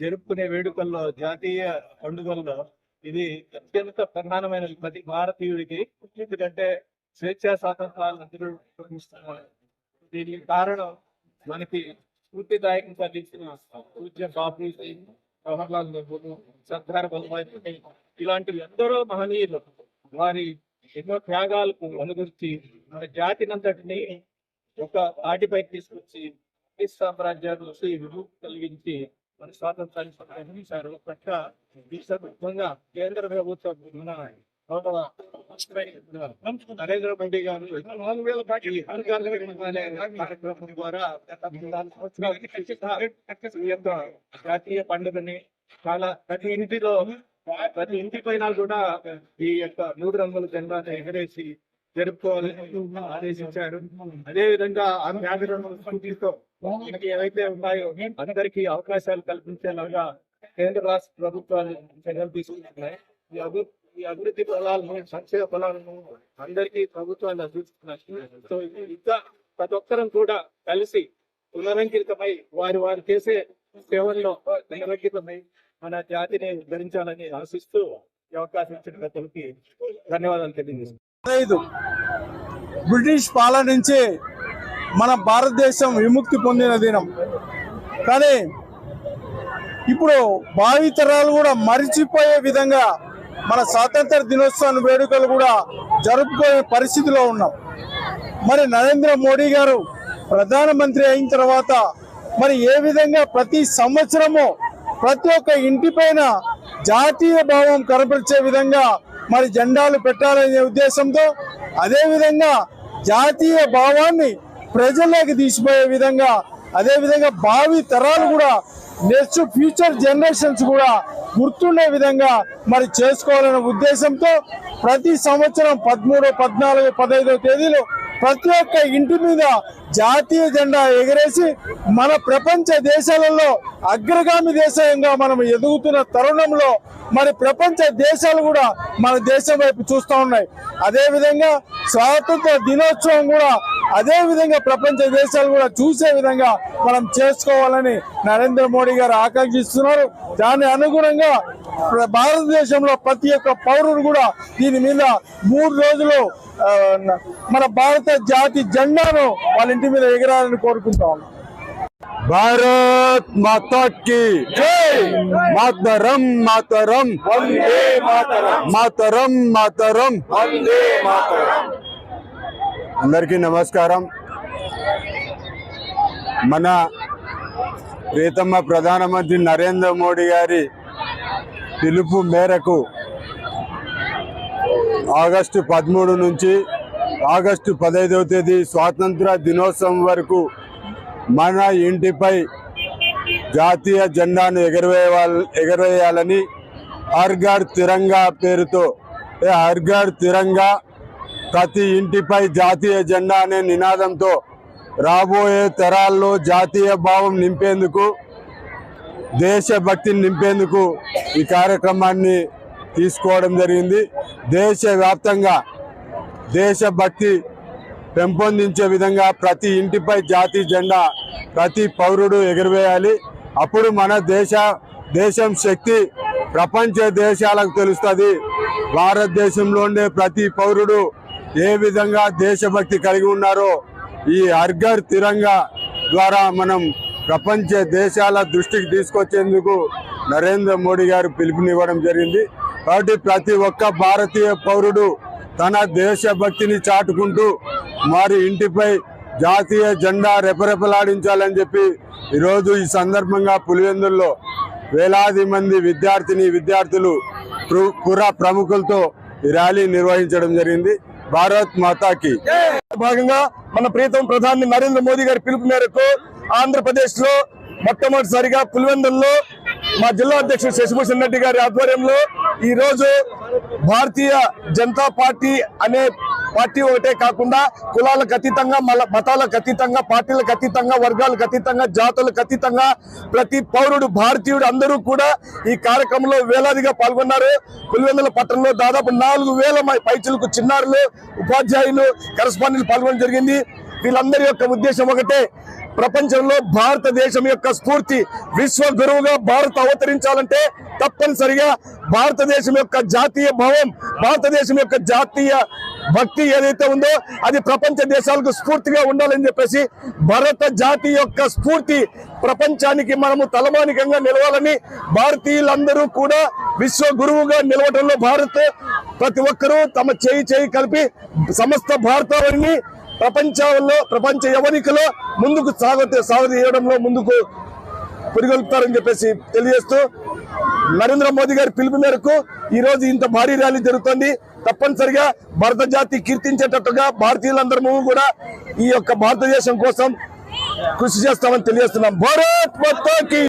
జరుపుకునే వేడుకల్లో జాతీయ పండుగల్లో ఇది అత్యంత ప్రధానమైన ప్రతి భారతీయుడికి ఎందుకంటే స్వేచ్ఛా స్వాతంత్రాలు అందరూ దీనికి కారణం మనకి స్ఫూర్తిదాయకం కలిగించిన పూజ్య బాబు జవహర్లాల్ నెహ్రూ సర్దార్ వల్లభాయ్ పటేల్ ఇలాంటి ఎందరో మహనీయులు వారి ఎన్నో త్యాగాలకు అనుగురించి మన జాతినంతటిని ఒక ఆటిపై తీసుకొచ్చి బ్రిటిష్ సామ్రాజ్యాలు విముక్తి కలిగించి మన స్వాతంత్రాన్ని ప్రకటించారు. పట్ల ఈ సందర్భంగా కేంద్ర ప్రభుత్వం మన నరేంద్ర మోడీ గారు నాలుగు వేల అనే కార్యక్రమం ద్వారా జాతీయ పండుగని చాలా ప్రతి ఇంటిలో ప్రతి ఇంటి పైన కూడా ఈ యొక్క మూడు రంగుల జెండాను ఎగరేసి జరుపుకోవాలని ఆదేశించారు అదే విధంగా ఆ త్యాగరంగ స్ఫూర్తితో మనకి ఏవైతే ఉన్నాయో అందరికీ అవకాశాలు కల్పించేలాగా కేంద్ర రాష్ట్ర ప్రభుత్వాలు చర్యలు తీసుకుంటున్నాయి ఈ అభివృద్ధి ఈ అభివృద్ధి ఫలాలను సంక్షేమ ఫలాలను అందరికీ ప్రభుత్వాలు అందిస్తున్నాయి. సో ఇంకా ప్రతి ఒక్కరం కూడా కలిసి పునరంకితమై వారి వారు చేసే సేవల్లో పునరంకితమై మన జాతిని ధరించాలని ఆశిస్తూ ఈ అవకాశం ఇచ్చిన పెద్దలకి ధన్యవాదాలు తెలియజేస్తున్నాను. ఐదు బ్రిటిష్ పాలన నుంచి మన భారతదేశం విముక్తి పొందిన దినం. కానీ ఇప్పుడు భావితరాలు కూడా మరిచిపోయే విధంగా మన స్వాతంత్ర దినోత్సవం వేడుకలు కూడా జరుపుకునే పరిస్థితిలో ఉన్నాం. మరి నరేంద్ర మోడీ గారు ప్రధానమంత్రి అయిన తర్వాత మరి ఏ విధంగా ప్రతి సంవత్సరము ప్రతి ఒక్క ఇంటిపైన జాతీయ భావం కనపరిచే విధంగా మరి జెండాలు పెట్టాలనే ఉద్దేశంతో అదేవిధంగా జాతీయ భావాన్ని ప్రజల్లోకి తీసిపోయే విధంగా అదేవిధంగా భావి తరాలు కూడా నెక్స్ట్ ఫ్యూచర్ జనరేషన్స్ కూడా గుర్తుండే విధంగా మరి చేసుకోవాలనే ఉద్దేశంతో ప్రతి సంవత్సరం పదమూడు పద్నాలుగు పదహైదో తేదీలో ప్రతి ఒక్క ఇంటి మీద జాతీయ జెండా ఎగరేసి మన ప్రపంచ దేశాలలో అగ్రగామి దేశంగా మనం ఎదుగుతున్న తరుణంలో మరి ప్రపంచ దేశాలు కూడా మన దేశం వైపు చూస్తూ ఉన్నాయి. అదేవిధంగా స్వాతంత్ర దినోత్సవం కూడా అదే విధంగా ప్రపంచ దేశాలు కూడా చూసే విధంగా మనం చేసుకోవాలని నరేంద్ర మోడీ గారు ఆకాంక్షిస్తున్నారు. దాని అనుగుణంగా భారతదేశంలో ప్రతి ఒక్క పౌరుడు కూడా దీని మీద మూడు రోజులు మన భారత జాతి జెండాను వాళ్ళ ఇంటి మీద ఎగరాలని కోరుకుంటా భారత్ మాతాకి మాతరం మాతరం. మాతరం. మాతరం. అందరికీ నమస్కారం. మన ప్రీతమ్మ ప్రధానమంత్రి నరేంద్ర మోడీ గారి పిలుపు మేరకు ఆగస్టు పదమూడు నుంచి ఆగస్టు పదహైదవ తేదీ స్వాతంత్ర దినోత్సవం వరకు మన ఇంటిపై జాతీయ జెండాను ఎగరవేయాల ఎగరవేయాలని హర్ఘర్ తిరంగా పేరుతో ఏ హర్ఘర్ తిరంగా ప్రతి ఇంటిపై జాతీయ జెండా అనే నినాదంతో రాబోయే తరాల్లో జాతీయ భావం నింపేందుకు దేశభక్తిని నింపేందుకు ఈ కార్యక్రమాన్ని తీసుకోవడం జరిగింది. దేశవ్యాప్తంగా దేశభక్తి పెంపొందించే విధంగా ప్రతి ఇంటిపై జాతీయ జెండా ప్రతి పౌరుడు ఎగురవేయాలి. అప్పుడు మన దేశ దేశం శక్తి ప్రపంచ దేశాలకు తెలుస్తుంది. భారతదేశంలో ఉండే ప్రతి పౌరుడు ఏ విధంగా దేశభక్తి కలిగి ఉన్నారో ఈ అర్గర్ తిరంగా ద్వారా మనం ప్రపంచ దేశాల దృష్టికి తీసుకొచ్చేందుకు నరేంద్ర మోడీ గారు పిలుపునివ్వడం జరిగింది. కాబట్టి ప్రతి ఒక్క భారతీయ పౌరుడు తన దేశభక్తిని చాటుకుంటూ వారి ఇంటిపై జాతీయ జెండా రెపరెపలాడించాలని చెప్పి ఈరోజు ఈ సందర్భంగా పులివెందుల్లో వేలాది మంది విద్యార్థిని విద్యార్థులు పు- పుర ప్రముఖులతో ఈ ర్యాలీ నిర్వహించడం జరిగింది. భారత్ మాతాకి. భాగంగా మన ప్రీతం ప్రధాని నరేంద్ర మోదీ గారి పిలుపు మేరకు ఆంధ్రప్రదేశ్లో మొట్టమొదటిసారిగా పులివెందుల్లో మా జిల్లా అధ్యక్షుడు శశిభూషణ్ రెడ్డి గారి ఆధ్వర్యంలో ఈ రోజు భారతీయ జనతా పార్టీ అనే పార్టీ ఒకటే కాకుండా కులాలకు అతీతంగా మల మతాలకు అతీతంగా పార్టీలకు అతీతంగా వర్గాలకు అతీతంగా జాతులకు అతీతంగా ప్రతి పౌరుడు భారతీయుడు అందరూ కూడా ఈ కార్యక్రమంలో వేలాదిగా పాల్గొన్నారు. పులివెందుల పట్టణంలో దాదాపు నాలుగు వేల పైచులకు చిన్నారులు ఉపాధ్యాయులు కరస్పాండెంట్లు పాల్గొనడం జరిగింది. వీళ్ళందరి యొక్క ఉద్దేశం ఒకటే ప్రపంచంలో భారతదేశం యొక్క స్ఫూర్తి విశ్వ గురువుగా భారత్ అవతరించాలంటే తప్పనిసరిగా భారతదేశం యొక్క జాతీయ భావం భారతదేశం యొక్క జాతీయ భక్తి ఏదైతే ఉందో అది ప్రపంచ దేశాలకు స్ఫూర్తిగా ఉండాలని చెప్పేసి భారత జాతి యొక్క స్ఫూర్తి ప్రపంచానికి మనము తలమానికంగా నిలవాలని భారతీయులందరూ కూడా విశ్వ గురువుగా నిలవడంలో భారత్ ప్రతి ఒక్కరూ తమ చేయి చేయి కలిపి సమస్త భారతావరిని ప్రపంచంలో ప్రపంచ యవనికలో ముందుకు సాగ సాగదీయడంలో ముందుకు పురిగొల్పుతారని చెప్పేసి తెలియజేస్తూ నరేంద్ర మోదీ గారి పిలుపు మేరకు ఈ రోజు ఇంత భారీ ర్యాలీ జరుగుతుంది. తప్పనిసరిగా భారత జాతి కీర్తించేటట్టుగా భారతీయులందరము కూడా ఈ యొక్క భారతదేశం కోసం కృషి చేస్తామని తెలియజేస్తున్నాం. భారత్ మాతాకి